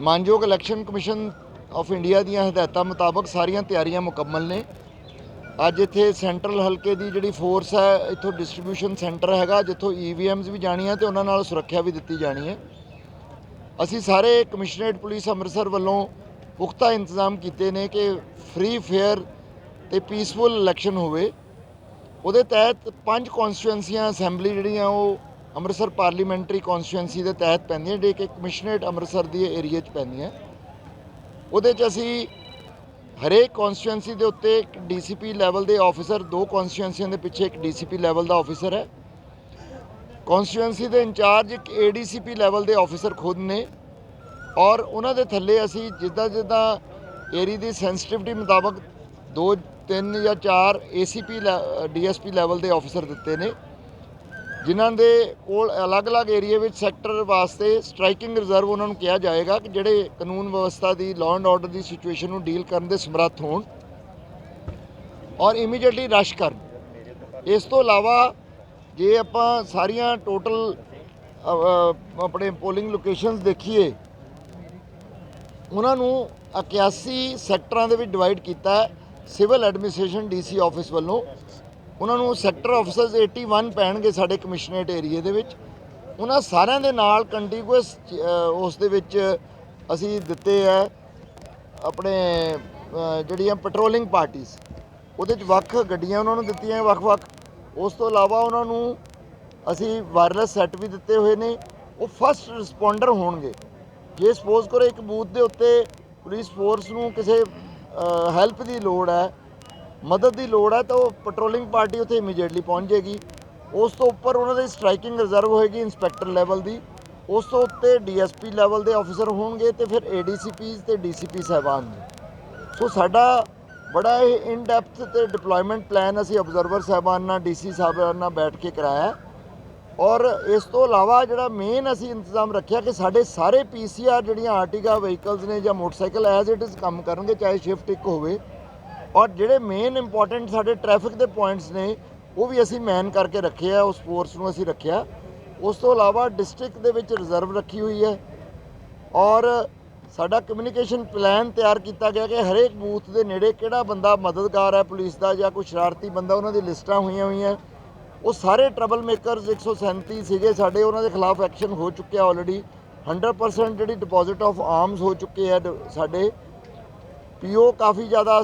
ਮਾਨਯੋਗ election commission of India ਦੀਆਂ ਹਦਾਇਤਾਂ ਮੁਤਾਬਕ ਸਾਰੀਆਂ ਤਿਆਰੀਆਂ ਮੁਕੰਮਲ ਨੇ। ਅੱਜ ਇੱਥੇ ਸੈਂਟਰਲ ਹਲਕੇ ਦੀ ਜਿਹੜੀ ਫੋਰਸ ਹੈ, ਇੱਥੋਂ ਡਿਸਟ੍ਰੀਬਿਊਸ਼ਨ ਸੈਂਟਰ ਹੈਗਾ, ਜਿੱਥੋਂ ਈਵੀਐਮਸ ਵੀ ਜਾਣੀਆਂ ਤੇ ਉਹਨਾਂ ਨਾਲ ਸੁਰੱਖਿਆ ਵੀ ਦਿੱਤੀ ਜਾਣੀ ਹੈ। ਅਸੀਂ ਸਾਰੇ ਕਮਿਸ਼ਨਰੇਟ ਪੁਲਿਸ ਅੰਮ੍ਰਿਤਸਰ ਵੱਲੋਂ ਪੁਖਤਾ ਇੰਤਜ਼ਾਮ ਕੀਤੇ ਨੇ ਕਿ ਫ੍ਰੀ ਫੇਅਰ ਤੇ ਪੀਸਫੁਲ ਇਲੈਕਸ਼ਨ ਹੋਵੇ। ਉਹਦੇ ਤਹਿਤ ਪੰਜ ਕਨਸਟੀਟੂਐਂਸੀਆਂ ਅਸੈਂਬਲੀ ਜਿਹੜੀਆਂ ਉਹ ਅੰਮ੍ਰਿਤਸਰ ਪਾਰਲੀਮੈਂਟਰੀ ਕਨਸਟੀਟੂਐਂਸੀ ਦੇ ਤਹਿਤ ਪੈਂਦੀ ਹੈ ਜਿਹੜੀ ਕਿ ਕਮਿਸ਼ਨਰੇਟ ਅੰਮ੍ਰਿਤਸਰ ਦੀ ਏਰੀਆ 'ਚ ਪੈਂਦੀ ਹੈ ਉਹਦੇ 'ਚ ਅਸੀਂ ਹਰੇਕ ਕਨਸਟੀਟੂਐਂਸੀ ਦੇ ਉੱਤੇ ਇੱਕ ਡੀਸੀਪੀ ਲੈਵਲ ਦੇ ਆਫੀਸਰ ਦੋ ਕਨਸਟੀਟੂਐਂਸੀਆਂ ਦੇ ਪਿੱਛੇ ਇੱਕ ਡੀਸੀਪੀ ਲੈਵਲ ਦਾ ਆਫੀਸਰ ਹੈ। ਕਨਸਟੀਟੂਐਂਸੀ ਦੇ ਇੰਚਾਰਜ ਇੱਕ ਏਡੀਸੀਪੀ ਲੈਵਲ ਦੇ ਆਫੀਸਰ ਖੁਦ ਨੇ ਔਰ ਉਹਨਾਂ ਦੇ ਥੱਲੇ ਅਸੀਂ ਜਿੱਦਾਂ ਜਿੱਦਾਂ ਏਰੀ ਦੀ ਸੈਂਸਿਟਿਵਿਟੀ ਮੁਤਾਬਕ ਦੋ, ਤਿੰਨ ਜਾਂ ਚਾਰ ਏਸੀਪੀ ਡੀਐਸਪੀ ਲੈਵਲ ਦੇ ਆਫੀਸਰ ਦਿੱਤੇ ਨੇ। ਜਿਨ੍ਹਾਂ ਦੇ ਕੋਲ ਅਲੱਗ-ਅਲੱਗ ਏਰੀਆ ਵਿੱਚ ਸੈਕਟਰ ਵਾਸਤੇ ਸਟ੍ਰਾਈਕਿੰਗ ਰਿਜ਼ਰਵ ਉਹਨਾਂ ਨੂੰ ਕਿਹਾ ਜਾਏਗਾ ਕਿ ਜਿਹੜੇ ਕਾਨੂੰਨ ਵਿਵਸਥਾ ਦੀ ਲਾਅ ਐਂਡ ਆਰਡਰ ਦੀ ਸਿਚੁਏਸ਼ਨ ਨੂੰ ਡੀਲ ਕਰਨ ਦੇ ਸਮਰੱਥ ਹੋਣ ਔਰ ਇਮੀਡੀਏਟਲੀ ਰਸ਼ ਕਰਨ। ਇਸ ਤੋਂ ਇਲਾਵਾ ਜੇ ਆਪਾਂ ਸਾਰੀਆਂ ਟੋਟਲ ਆਪਣੇ ਪੋਲਿੰਗ ਲੋਕੇਸ਼ਨਸ ਦੇਖੀਏ, ਉਹਨਾਂ ਨੂੰ 81 ਸੈਕਟਰਾਂ ਦੇ ਵਿੱਚ ਡਿਵਾਈਡ ਕੀਤਾ ਸਿਵਲ ਐਡਮਿਨਿਸਟ੍ਰੇਸ਼ਨ ਡੀਸੀ ਆਫਿਸ ਵੱਲੋਂ। ਉਹਨਾਂ ਨੂੰ ਸੈਕਟਰ ਆਫਿਸਰਸ 81 ਪੈਣਗੇ ਸਾਡੇ ਕਮਿਸ਼ਨਰੇਟ ਏਰੀਆ ਦੇ ਵਿੱਚ। ਉਹਨਾਂ ਸਾਰਿਆਂ ਦੇ ਨਾਲ ਕੰਟੀਗੂਅਸ ਉਸ ਦੇ ਵਿੱਚ ਅਸੀਂ ਦਿੱਤੇ ਹੈ ਆਪਣੇ ਜਿਹੜੀਆਂ ਪੈਟਰੋਲਿੰਗ ਪਾਰਟੀਆਂ ਉਹਦੇ 'ਚ ਵੱਖ ਗੱਡੀਆਂ ਉਹਨਾਂ ਨੂੰ ਦਿੱਤੀਆਂ ਵੱਖ-ਵੱਖ ਉਸ ਤੋਂ ਇਲਾਵਾ ਉਹਨਾਂ ਨੂੰ ਅਸੀਂ ਵਾਇਰਲੈਸ ਸੈੱਟ ਵੀ ਦਿੱਤੇ ਹੋਏ ਨੇ। ਉਹ ਫਸਟ ਰਿਸਪੌਂਡਰ ਹੋਣਗੇ। ਜੇ ਸਪੋਜ਼ ਕਰੋ ਇੱਕ ਬੂਥ ਦੇ ਉੱਤੇ ਪੁਲਿਸ ਫੋਰਸ ਨੂੰ ਕਿਸੇ ਹੈਲਪ ਦੀ ਲੋੜ ਹੈ ਮਦਦ ਦੀ ਲੋੜ ਹੈ ਤਾਂ ਉਹ ਪੈਟਰੋਲਿੰਗ ਪਾਰਟੀ ਉੱਥੇ ਇਮੀਡੀਏਟਲੀ ਪਹੁੰਚ ਜਾਏਗੀ। ਉਸ ਤੋਂ ਉੱਪਰ ਉਹਨਾਂ ਦੀ ਸਟ੍ਰਾਈਕਿੰਗ ਰਿਜ਼ਰਵ ਹੋਏਗੀ ਇਨਸਪੈਕਟਰ ਲੈਵਲ ਦੀ। ਉਸ ਤੋਂ ਉੱਤੇ ਡੀਐਸਪੀ ਲੈਵਲ ਦੇ ਆਫੀਸਰ ਹੋਣਗੇ ਤੇ ਫਿਰ ਏਡੀਸੀਪੀਜ਼ ਤੇ ਡੀਸੀਪੀ ਸਾਹਿਬਾਨ ਸੋ ਸਾਡਾ ਬੜਾ ਇਹ ਇਨ ਡੈਪਥ ਤੇ ਡਿਪਲੋਇਮੈਂਟ ਪਲਾਨ ਅਸੀਂ ਆਬਜ਼ਰਵਰ ਸਾਹਿਬਾਨ ਨਾਲ ਡੀਸੀ ਸਾਹਿਬਾਨ ਨਾਲ ਬੈਠ ਕੇ ਕਰਾਇਆ। ਔਰ ਇਸ ਤੋਂ ਇਲਾਵਾ ਜਿਹੜਾ ਮੇਨ ਅਸੀਂ ਇੰਤਜ਼ਾਮ ਰੱਖਿਆ ਕਿ ਸਾਡੇ ਸਾਰੇ ਪੀਸੀਆਰ ਜਿਹੜੀਆਂ ਆਰਟੀਗਾ ਵਹੀਕਲਸ ਨੇ ਜਾਂ ਮੋਟਰਸਾਈਕਲ ਐਜ਼ ਇਟ ਇਜ਼ ਕੰਮ ਕਰਨਗੇ, ਚਾਹੇ ਸ਼ਿਫਟ ਇੱਕ ਹੋਵੇ ਔਰ ਜਿਹੜੇ ਮੇਨ ਇੰਪੋਰਟੈਂਟ ਸਾਡੇ ਟ੍ਰੈਫਿਕ ਦੇ ਪੁਆਇੰਟਸ ਨੇ, ਉਹ ਵੀ ਅਸੀਂ ਮੈਨ ਕਰਕੇ ਰੱਖੇ ਆ ਉਸ ਫੋਰਸ ਨੂੰ ਅਸੀਂ ਰੱਖਿਆ। ਉਸ ਤੋਂ ਇਲਾਵਾ ਡਿਸਟ੍ਰਿਕਟ ਦੇ ਵਿੱਚ ਰਿਜ਼ਰਵ ਰੱਖੀ ਹੋਈ ਹੈ। ਔਰ ਸਾਡਾ ਕਮਿਊਨੀਕੇਸ਼ਨ ਪਲਾਨ ਤਿਆਰ ਕੀਤਾ ਗਿਆ ਕਿ ਹਰੇਕ ਬੂਥ ਦੇ ਨੇੜੇ ਕਿਹੜਾ ਬੰਦਾ ਮਦਦਗਾਰ ਹੈ ਪੁਲਿਸ ਦਾ ਜਾਂ ਕੋਈ ਸ਼ਰਾਰਤੀ ਬੰਦਾ, ਉਹਨਾਂ ਦੀ ਲਿਸਟਾਂ ਹੋਈਆਂ ਹੋਈਆਂ। ਉਹ ਸਾਰੇ ਟਰਬਲ ਮੇਕਰਸ 137 ਸੀਗੇ ਸਾਡੇ, ਉਹਨਾਂ ਦੇ ਖਿਲਾਫ ਐਕਸ਼ਨ ਹੋ ਚੁੱਕਿਆ ਆਲਰੇਡੀ 100% ਜਿਹੜੀ ਡਿਪੋਜ਼ਿਟ ਆਫ ਆਰਮਸ ਹੋ ਚੁੱਕੇ ਆ ਡ- ਸਾਡੇ। ਪੀਓ ਕਾਫੀ ਜ਼ਿਆਦਾ